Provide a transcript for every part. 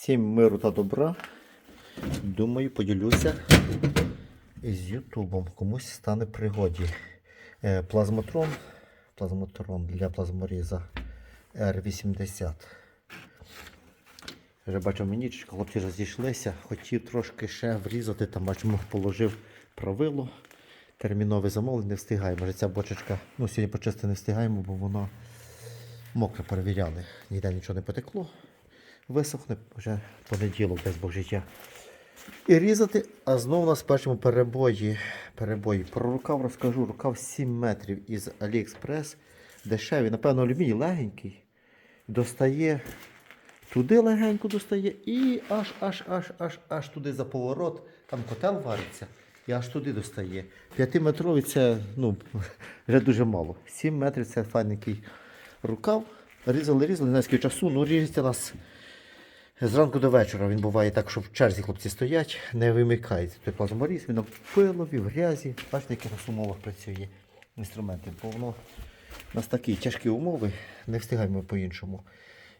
Всім миру та добра. Думаю, поділюся з Ютубом. Комусь стане пригоді. Е, Плазмотрон. Плазмотрон для плазморіза R80. Вже бачу, мені хлопці розійшлися. Хотів трошки ще врізати, там бачимо, положив правило. Термінове замовлення, не встигаємо. Вже ця бочечка, ну сьогодні почисти не встигаємо, бо воно мокре перевіряли. Ніде нічого не потекло. Висохне вже понеділок, десь Бог життя. І різати, а знову у нас бачимо перебої. перебої. Про рукав розкажу. Рукав 7 метрів із AliExpress. Дешевий, напевно, алюміній легенький. Достає туди легенько достає і аж аж аж аж аж туди за поворот. Там котел вариться. І аж туди достає. П'ятиметровий це ну, вже дуже мало. 7 метрів це файненький рукав. Різали, різали, не знаю скільки часу, ну ріжеться нас зранку до вечора. Він буває так, що в черзі хлопці стоять, не вимикається. Той плазморіз, він в пилові, в грязі. Бачите, які у нас умовах працює інструменти. Бо воно у нас такі тяжкі умови, не встигаємо по-іншому.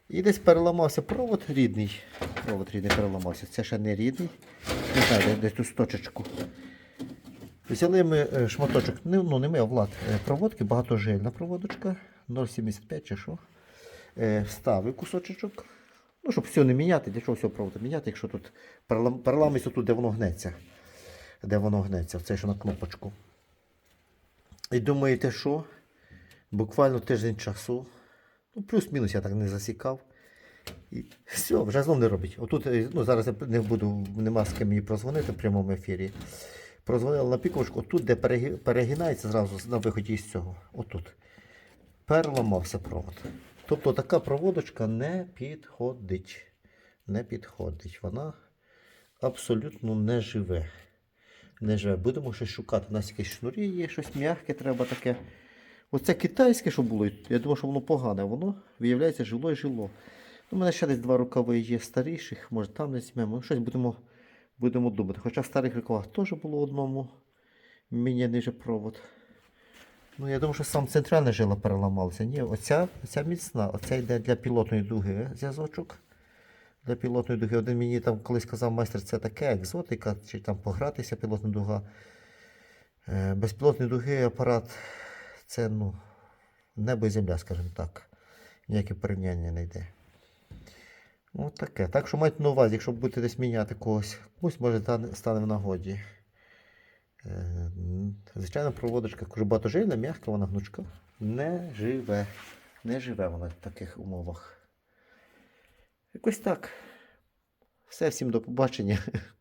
І десь переламався провод рідний. Провод рідний переламався. Це ще не рідний. Не знаю, де- десь ту сточечку. Взяли ми е, шматочок, ну не ми, а влад, е, проводки, багатожильна проводочка, 0,75 чи що. Е, Вставив кусочок. Ну, щоб все не міняти, для чого все проводу міняти, якщо тут перелам, переламується тут, де воно гнеться. Де воно гнеться, цей що на кнопочку. І думаєте, що? Буквально тиждень часу. Ну, плюс-мінус я так не засікав. І все, вже знов не робить. Отут, е, ну, зараз я не буду, нема з ким мені прозвонити в прямому ефірі. Прозвонили на піковочку, отут, де перегинається зразу на виході із цього. Отут. Переламався провод. Тобто така проводочка не підходить. Не підходить. Вона абсолютно не живе. Не живе. Будемо щось шукати. У нас якісь шнурі є, щось м'яке треба таке. Оце китайське, що було, я думав, що воно погане, воно, виявляється, жило і жило. У мене ще десь два рукави є старіших, може там не. Ну, щось будемо, будемо думати. Хоча в старих рукавах теж було одному мені ниже провод. Ну, я думаю, що сам центральне жило переламалося. Ні, оця, оця міцна, оця йде для пілотної дуги зв'язочок. Для пілотної дуги. Один мені там колись казав майстер, це таке екзотика, чи там погратися пілотна дуга. Е, Безпілотної дуги апарат це ну, небо і земля, скажімо так. Ніяке порівняння не йде. Ось таке. Так що майте на увазі, якщо будете десь міняти когось, комусь може стане в нагоді. Е, м, Звичайно, проводочка кожубатожильна, м'яка, вона гнучка. Не живе. Не живе вона в таких умовах. Якось так. Все, всім до побачення.